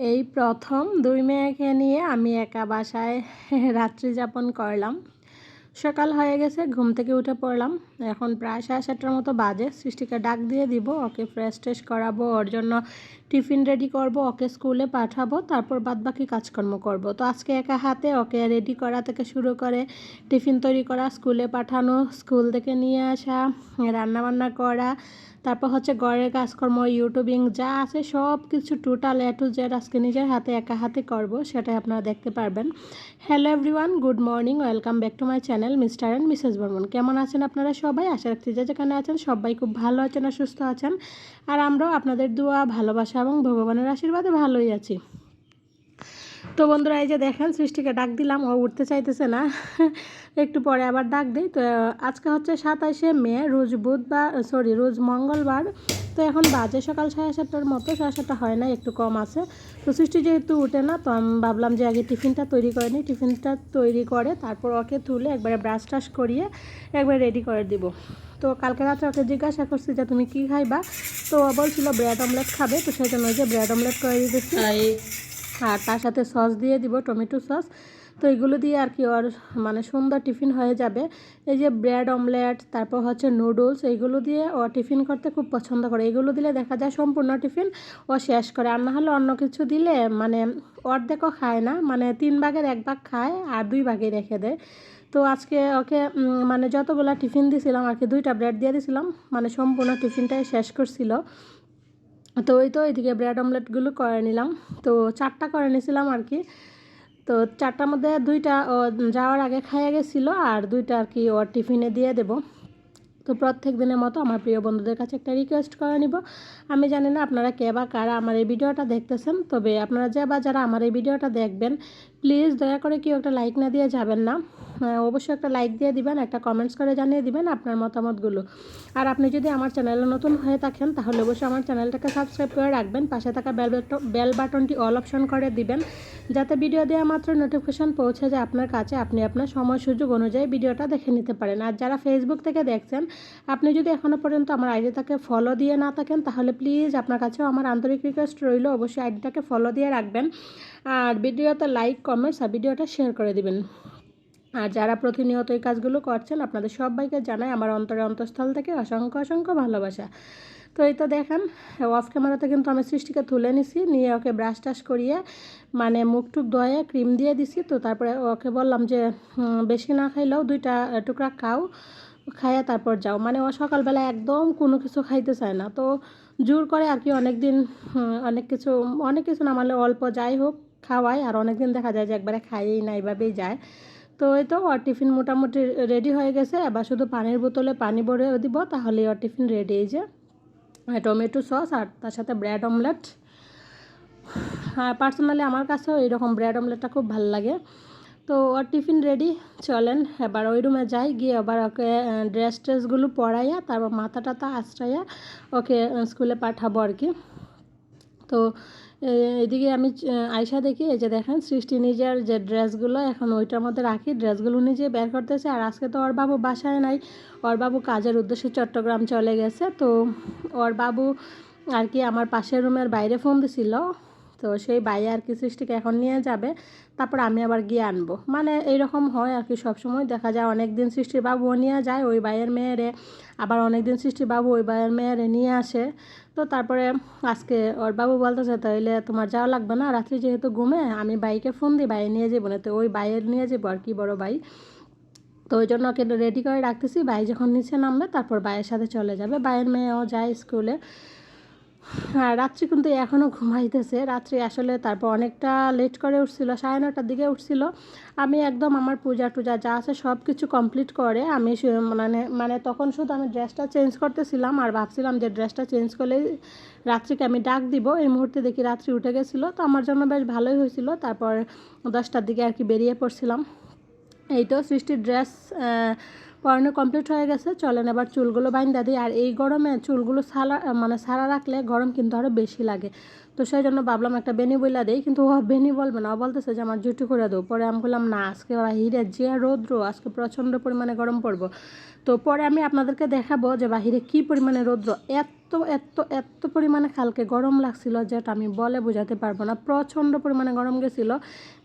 এই প্রথম দুই মেয়েকে নিয়ে আমি একা বাসায় রাত্রি যাপন করলাম। সকাল হয়ে গেছে, ঘুম থেকে উঠে পড়লাম। এখন প্রায় সাড়ে সাতটার মতো বাজে, সৃষ্টিকে ডাক দিয়ে দিব, ওকে ফ্রেশ ট্রেশ করাবো, ওর জন্য টিফিন রেডি করব, ওকে স্কুলে পাঠাবো, তারপর বাদ বাকি কাজকর্ম করব। তো আজকে একা হাতে ওকে রেডি করা থেকে শুরু করে টিফিন তৈরি করা, স্কুলে পাঠানো, স্কুল থেকে নিয়ে আসা, রান্নাবান্না করা, তারপর হচ্ছে ঘরের কাজকর্ম, ইউটিউবিং যা আছে সব কিছু টোটাল এ টু জেড আজকে নিজের হাতে একা হাতে করব, সেটাই আপনারা দেখতে পারবেন। Hello everyone good morning welcome back to my channel Mr and Mrs Barman. কেমন আছেন আপনারা সবাই? আশা রাখছি যে যেখানে আছেন সবাই খুব ভালো আছেন আর সুস্থ আছেন। আর আমরাও আপনাদের দোয়া, ভালোবাসা এবং ভগবানের আশীর্বাদে ভালোই আছি। তো বন্ধুরা, এই যে দেখেন, সৃষ্টিকে ডাক দিলাম, ও উঠতে চাইতেছে না। একটু পরে আবার ডাক দিই তো আজকে হচ্ছে সাতাশে মে, রোজ বুধবার সরি রোজ মঙ্গলবার। তো এখন বাজে সকাল সাড়ে সাতটার মতো সাড়ে সাতটা হয় না একটু কম আছে। তো সৃষ্টি যেহেতু উঠে না তো আমি ভাবলাম যে আগে টিফিনটা তৈরি করে নিই। টিফিনটা তৈরি করে তারপর ওকে তুলে একবারে ব্রাশ টাশ করিয়ে একবারে রেডি করে দিব। তো কালকে রাত্রে ওকে জিজ্ঞাসা করছি যে তুমি কী খাইবা? তো ও বলছিল ব্রেড অমলেট খাবে তো সেই জন্য যে ব্রেড অমলেট করে দিতেছি। আর তার সাথে সস দিয়ে দিব টমেটো সস তো এগুলো দিয়ে আর কি ওর মানে সুন্দর টিফিন হয়ে যাবে। এই যে ব্রেড, অমলেট, তারপর হচ্ছে নুডলস এইগুলো দিয়ে ও টিফিন করতে খুব পছন্দ করে। এগুলো দিলে দেখা যায় সম্পূর্ণ টিফিন ও শেষ করে। আর না হলে অন্য কিছু দিলে মানে অর্ধেকও খায় না মানে তিন ভাগের এক ভাগ খায় আর দুই ভাগে রেখে দেয়। তো আজকে ওকে মানে যতগুলো টিফিন দিয়েছিলাম আর কি, দুইটা ব্রেড দিয়ে দিয়েছিলাম মানে সম্পূর্ণ টিফিনটাই শেষ করছিল। তো ওই তো এদিকে ব্রেড, অমলেটগুলো করে নিলাম। তো চারটা করে নিয়েছিলাম আর কি। তো চারটার মধ্যে দুইটা যাওয়ার আগে খাইয়া গেছিল আর দুইটা আর কি ওর টিফিনে দিয়ে দেবো। তো প্রত্যেক দিনের মতো আমার প্রিয় বন্ধুদের কাছে একটা রিকোয়েস্ট করে নিব। আমি জানি না আপনারা কে বা কারা আমার এই ভিডিওটা দেখতেছেন, তবে আপনারা যে বা যারা আমার এই ভিডিওটা দেখবেন প্লিজ দয়া করে কেউ একটা লাইক না দিয়ে যাবেন না। অবশ্যই একটা লাইক দিয়ে দিবেন, একটা কমেন্টস করে জানিয়ে দিবেন আপনার মতামতগুলো। আর আপনি যদি আমার চ্যানেলে নতুন হয়ে থাকেন, তাহলে অবশ্যই আমার চ্যানেলটাকে সাবস্ক্রাইব করে রাখবেন। পাশে থাকা বেল বেল বাটনটি অল অপশন করে দিবেন, যাতে ভিডিও দেওয়া মাত্র নোটিফিকেশান পৌঁছে যায় আপনার কাছে। আপনি আপনার সময় সুযোগ অনুযায়ী ভিডিওটা দেখে নিতে পারেন। আর যারা ফেসবুক থেকে দেখছেন, আপনি যদি এখনও পর্যন্ত আমার আইডিটাকে ফলো দিয়ে না থাকেন, তাহলে প্লিজ আপনার কাছেও আমার আন্তরিক রিকোয়েস্ট রইল। অবশ্যই আইডিটাকে ফলো দিয়ে রাখবেন। আর ভিডিওতে লাইক কমেন্টস আর ভিডিওটা শেয়ার করে দিবেন। আর যারা প্রতিনিয়ত এই কাজগুলো করছেন, আপনাদের সবাইকে জানাই আমার অন্তরে অন্তঃস্থল থেকে অসংখ্য অসংখ্য ভালোবাসা। তো এই তো দেখেন অফ ক্যামেরাতে কিন্তু আমি সৃষ্টিকে তুলে নিছি, নিয়ে ওকে ব্রাশ টাশ করিয়ে মানে মুখ টুক ধোয়ে ক্রিম দিয়ে দিছি। তো তারপরে ওকে বললাম যে বেশি না খাইলেও দুইটা টুকরা খাও, খাইয়া তারপর যাও। মানে ও সকালবেলা একদম কোনো কিছু খাইতে চায় না। তো জোর করে আর কি অনেক দিন অনেক কিছু অনেক কিছু না মানে অল্প যাই হোক খাওয়ায় আর অনেক দিন দেখা যায় যে একবারে খাইয়েই না, এইভাবেই যায়। তো ওই তো ওর টিফিন মোটামুটি রেডি হয়ে গেছে। এবার শুধু পানির বোতলে পানি ভরে দিব তাহলে ওর টিফিন রেডি। এই যে টমেটো সস আর তার সাথে ব্রেড অমলেট। আর পার্সোনালি আমার কাছেও এইরকম ব্রেড অমলেটটা খুব ভালো লাগে। তো ওর টিফিন রেডি, চলেন এবার ওই রুমে যাই, গিয়ে আবার ওকে ড্রেস ট্রেসগুলো পরাইয়া, তারপর মাথা টাথা আশ্রাইয়া ওকে স্কুলে পাঠাবো আর কি। তো এদিকে আমি আয়সা দেখি, এই যে দেখেন, সৃষ্টি নিজের যে ড্রেসগুলো, এখন ওইটার মধ্যে রাখি, ড্রেসগুলো নিজে বের করতেছে, আর আজকে তো ওর বাবু বাসায় নাই, ওর বাবু কাজের উদ্দেশ্যে চট্টগ্রাম চলে গেছে, তো ওর বাবু আর কি আমার পাশের রুমের বাইরে ফোন দিছিল তো সেই বাইরে আর কি সৃষ্টিকে এখন নিয়ে যাবে। তারপর আমি আবার গিয়ে আনব। মানে এইরকম হয় আর কি সবসময়। দেখা যায় অনেক দিন সৃষ্টির বাবুও নিয়ে যায় ওই বাইয়ের মেয়েরে। আবার অনেক দিন সৃষ্টির বাবু ওই বাইয়ের মেয়েরে নিয়ে আসে। তো তারপরে আজকে ওর বাবু বলতেছে, তাইলে তোমার যাওয়া লাগবে না? রাত্রি যেহেতু ঘুমে, আমি বাইকে ফোন দিই বাইরে নিয়ে যাব না। তো ওই বাইয়ের নিয়ে যাব আর কি বড় ভাই। তো ওই জন্য ওকে রেডি করে রাখতেছি। ভাই যখন নিচে নামবে, তারপর বাইয়ের সাথে চলে যাবে। বাইয়ের মেয়েও যায় স্কুলে হ্যাঁ রাত্রি কিন্তু এখনও ঘুমাইতেছে। রাত্রি আসলে তারপর অনেকটা লেট করে উঠছিল, সাড়ে নটার দিকে উঠছিল। আমি একদম আমার পূজা টুজা যা আছে সব কিছু কমপ্লিট করে আমি মানে মানে তখন শুধু আমি ড্রেসটা চেঞ্জ করতেছিলাম আর ভাবছিলাম যে ড্রেসটা চেঞ্জ করলেই রাত্রিকে আমি ডাক দিব। এই মুহূর্তে দেখি রাত্রি উঠে গেছিল। তো আমার জন্য বেশ ভালোই হয়েছিল। তারপর দশটার দিকে আর কি বেরিয়ে পড়ছিলাম। এই তো সৃষ্টির ড্রেস পরানো কমপ্লিট হয়ে গেছে। চলেন এবার চুলগুলো বাইন্দা দিই। আর এই গরমে চুলগুলো সালা মানে সারা রাখলে গরম কিন্তু আরও বেশি লাগে। তো সেই জন্য ভাবলাম একটা বেনি বইলা দিই, কিন্তু ও বেনি বলবে না। ও বলতেছে যে, আমার জুটি করে দেবো পরে আমি বললাম, না, আজকে বাহিরে যে রৌদ্র, আজকে প্রচণ্ড পরিমাণে গরম পড়ব। তো পরে আমি আপনাদেরকে দেখাবো যে বাহিরে কি পরিমাণে রৌদ্র, এত এত এত এত পরিমাণে কালকে গরম লাগছিল যেটা আমি বলে বোঝাতে পারব না। প্রচণ্ড পরিমাণে গরম গেছিল।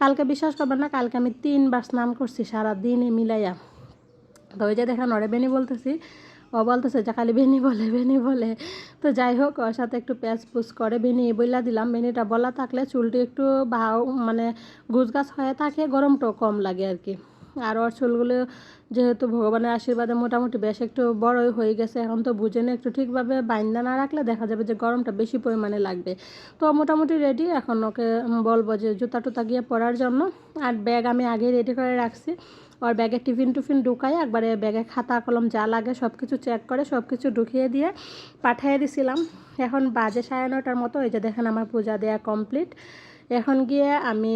কালকে বিশ্বাস করবেন না, কালকে আমি তিনবার স্নান করছি সারা দিনে মিলাইয়া। তো ওই যে দেখেন, ওরে বেনি বলতেছি, ও বলতেছে যে খালি বেনি বলে বেনি বলে। তো যাই হোক, ওর সাথে একটু প্যাঁচ পুচ করে বেনি বইলা দিলাম। বেনিটা বলা থাকলে চুলটি একটু ভাও মানে গুছগাছ হয়ে থাকে, গরমটাও কম লাগে আর কি। আর ওর চুলগুলো যেহেতু ভগবানের আশীর্বাদে মোটামুটি বেশ একটু বড়ই হয়ে গেছে, এখন তো বুঝে না একটু ঠিকভাবে বাইন্দা না রাখলে দেখা যাবে যে গরমটা বেশি পরিমাণে লাগবে। তো মোটামুটি রেডি এখন ওকে বলব যে জুতা টুতা গিয়ে পরার জন্য। আর ব্যাগ আমি আগেই রেডি করে রাখছি। ওর ব্যাগে টিফিন টুফিন ঢুকাই, একবারে ব্যাগে খাতা, কলম যা লাগে সব কিছু চেক করে সব কিছু ঢুকিয়ে দিয়ে পাঠিয়ে দিছিলাম। এখন বাজে সাড়ে নটার মতো, এই যে দেখেন আমার পূজা দেয়া কমপ্লিট এখন গিয়ে আমি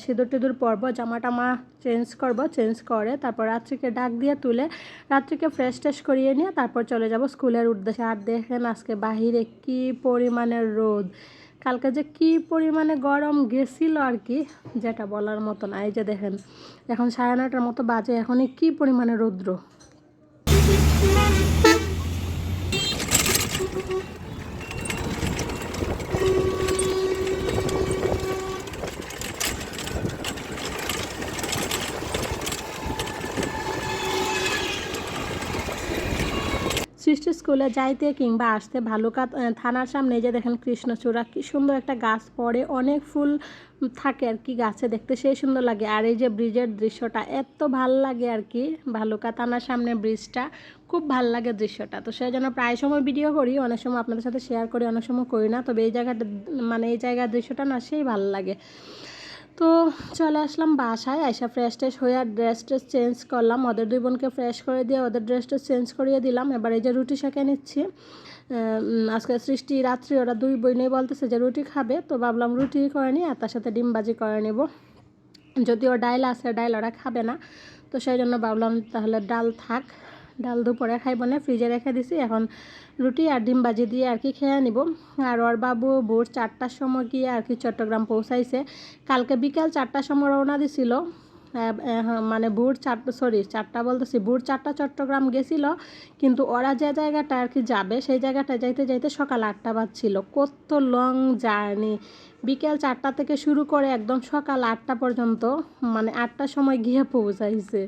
সিঁদুর টিঁদুর পরব জামা টামা চেঞ্জ করব, চেঞ্জ করে তারপর রাত্রিকে ডাক দিয়ে তুলে রাত্রিকে ফ্রেশ ট্রেশ করিয়ে নিয়ে তারপর চলে যাব স্কুলের উদ্দেশ্যে। আর দেখেন আজকে বাহিরে কি পরিমাণের রোদ। কালকে যে কি পরিমাণে গরম গেছিল আর কি, যেটা বলার মতো না। এই যে দেখেন, এখন সাড়ে নটার মতো বাজে, এখনই কি পরিমাণে রৌদ্র। সৃষ্টি স্কুলে যাইতে কিংবা আসতে ভালুকা থানার সামনে যে দেখেন কৃষ্ণচূড়া, কি সুন্দর একটা গাছ পড়ে, অনেক ফুল থাকে আর কি গাছে দেখতে, সেই সুন্দর লাগে। আর এই যে ব্রিজের দৃশ্যটা, এত ভালো লাগে আর কি, ভালুকা থানার সামনে ব্রিজটা, খুব ভালো লাগে দৃশ্যটা। তো সেই জন্য প্রায় সময় ভিডিও করি, অনেক সময় আপনাদের সাথে শেয়ার করি, অনেক সময় করি না। তবে এই জায়গাটা মানে এই জায়গার দৃশ্যটা না, সেই ভালো লাগে। তো চলে আসলাম বাসায়, আইসা ফ্রেশ ট্রেশ হয়ে আর ড্রেস ট্রেস চেঞ্জ করলাম। ওদের দুই বোনকে ফ্রেশ করে দিয়ে ওদের ড্রেস ট্রেস চেঞ্জ করিয়ে দিলাম। এবার এই যে রুটি সেঁকে নিচ্ছি। আজকে সৃষ্টি রাত্রি, ওরা দুই বইনেই বলতেছে যে রুটি খাবে। তো ভাবলাম রুটি করে নিই আর তার সাথে ডিম ভাজি করে নেব। যদিও ডাইল আছে ডাইল ওরা খাবে না। তো সেই জন্য ভাবলাম তাহলে ডাল থাক। ডাল দুপুরে খাইব না ফ্রিজে রেখে দিছি। এখন রুটি আর ডিম বাজি দিয়ে আর কি খেয়ে নিব আর ওর বাবু ভোর চারটার সময় গিয়ে আর কি চট্টগ্রাম পৌঁছাইছে। কালকে বিকাল চারটার সময় রওনা দিছিল। মানে ভোর চারটা সরি চারটা বলতেছি, ভোর চারটা চট্টগ্রাম গেছিল। কিন্তু ওরা যে জায়গাটা আর কি যাবে, সেই জায়গাটা যাইতে যাইতে সকাল আটটা বাজছিল। কত লং জার্নি বিকেল চারটা থেকে শুরু করে একদম সকাল আটটা পর্যন্ত মানে আটটার সময় গিয়ে পৌঁছাইছে।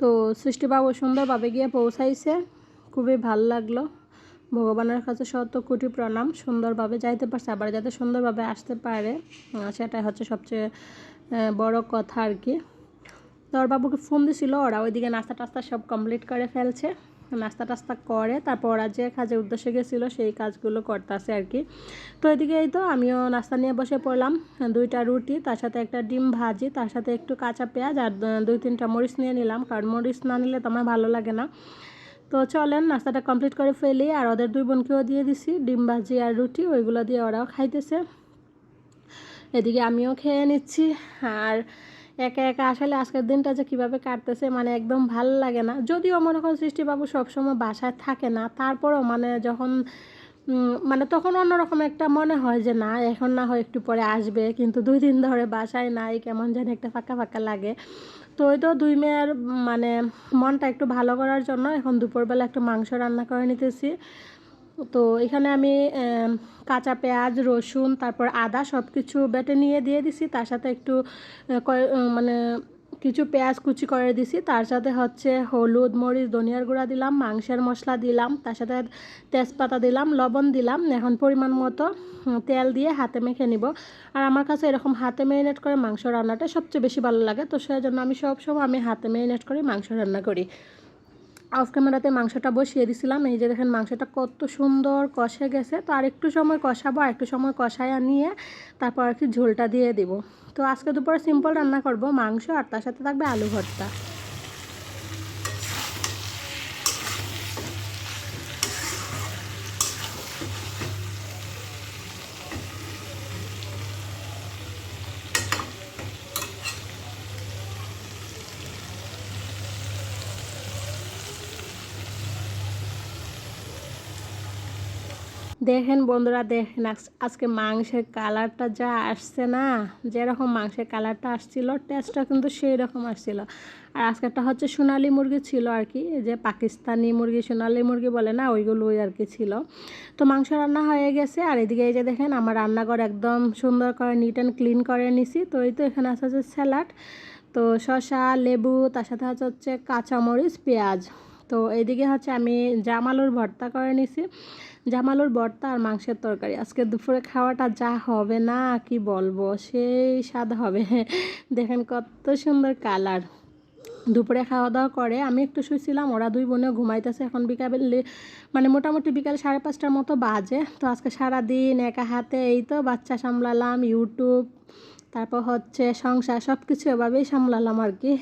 তো সৃষ্টিবাবু সুন্দরভাবে গিয়ে পৌঁছাইছে। খুবই ভালো লাগল। ভগবানের কাছে শত কোটি প্রণাম। সুন্দরভাবে যাইতে পারছে, আবার যাতে সুন্দরভাবে আসতে পারে সেটাই হচ্ছে সবচেয়ে বড় কথা আর কি। তো ওর বাবুকে ফোন দিছিল, ওরা ওইদিকে নাস্তা টাস্তা সব কমপ্লিট করে ফেলছে। নাস্তা টাস্তা করে, তারপর ওরা যে কাজের উদ্দেশ্যে গেছিল, সেই কাজগুলো করতেছে আর কি। তো এদিকে এই তো আমিও নাস্তা নিয়ে বসে পড়লাম, দুইটা রুটি, তার সাথে একটা ডিম ভাজি, তার সাথে একটু কাঁচা পেঁয়াজ আর দুই তিনটা মরিচ নিয়ে নিলাম, কারণ মরিচ না নিলে তো আমার ভালো লাগে না। তো চলেন, নাস্তাটা কমপ্লিট করে ফেলি, আর ওদের দুই বোনকেও দিয়ে দিছি, ডিম ভাজি আর রুটি, ওইগুলো দিয়ে ওরাও খাইতেছে। এদিকে আমিও খেয়ে নিচ্ছি, আর একা একা আসলে আজকের দিনটা যে কীভাবে কাটতেছে মানে একদম ভালো লাগে না। যদিও মনে করেন সৃষ্টিবাবু সবসময় বাসায় থাকে না, তারপরও মানে যখন মানে তখন অন্যরকম একটা মনে হয় যে, না, এখন না হয় একটু পরে আসবে। কিন্তু দুই দিন ধরে বাসায় নাই, কেমন যেন একটা ফাঁকা ফাঁকা লাগে। তো ওই তো দুই মেয়ের মানে মনটা একটু ভালো করার জন্য এখন দুপুরবেলা একটু মাংস রান্না করে নিতেছি। তো এখানে আমি কাঁচা পেঁয়াজ, রসুন, তারপর আদা সব কিছু বেটে নিয়ে দিয়ে দিছি। তার সাথে একটু মানে কিছু পেঁয়াজ কুচি করে দিছি। তার সাথে হচ্ছে হলুদ, মরিচ, ধনিয়ার গুঁড়া দিলাম, মাংসের মশলা দিলাম, তার সাথে তেজপাতা দিলাম, লবণ দিলাম। এখন পরিমাণ মতো তেল দিয়ে হাতে মেখে নিব। আর আমার কাছে এরকম হাতে ম্যারিনেট করে মাংস রান্নাটা সবচেয়ে বেশি ভালো লাগে। তো সেই জন্য আমি সবসময় আমি হাতে ম্যারিনেট করে, মাংস রান্না করি। অফ ক্যামেরাতে মাংসটা বসিয়ে দিছিলাম। এই যে দেখেন মাংসটা কত সুন্দর কষে গেছে। তো আর একটু সময় কষাবো আর একটু সময় কষায়া নিয়ে তারপর আর কি ঝোলটা দিয়ে দেবো। তো আজকে দুপুরে সিম্পল রান্না করব, মাংস আর তার সাথে থাকবে আলু ভর্তা। দেখেন বন্ধুরা, দেখেন আজ- আজকে মাংসের কালারটা যা আসছে না, যেরকম মাংসের কালারটা আসছিল টেস্টটা কিন্তু সেই রকম আসছিল। আর আজকেরটা হচ্ছে সোনালি মুরগি ছিল আর কি যে পাকিস্তানি মুরগি, সোনালি মুরগি বলে না, ওইগুলোই আর কি ছিল। তো মাংস রান্না হয়ে গেছে, আর এদিকে এই যে দেখেন, আমার রান্নাঘর একদম সুন্দর করে নিট অ্যান্ড ক্লিন করে নিছি। তো এই তো এখানে আছে হচ্ছে স্যালাড, তো শসা, লেবু, তার সাথে আছে হচ্ছে কাঁচামরিচ, পেঁয়াজ। তো এইদিকে হচ্ছে আমি জামালুর ভর্তা করে নিছি। জামালুর ভর্তা আর মাংসের তরকারি। আজকে দুপুরে খাওয়াটা যা হবে না, কি বলব? সেই স্বাদ হবে। দেখেন কত সুন্দর কালার। দুপুরে খাওয়া দাওয়া করে, আমি একটু শুয়েছিলাম ওরা দুই বোনে ঘুমাইতেছে। এখন বিকালে মানে মোটামুটি বিকাল সাড়ে পাঁচটার মতো বাজে। তো আজকে সারাদিন একা হাতে এই তো বাচ্চা সামলালাম, ইউটিউব, তারপর হচ্ছে সংসার সব কিছু এভাবেই সামলালাম আর কি।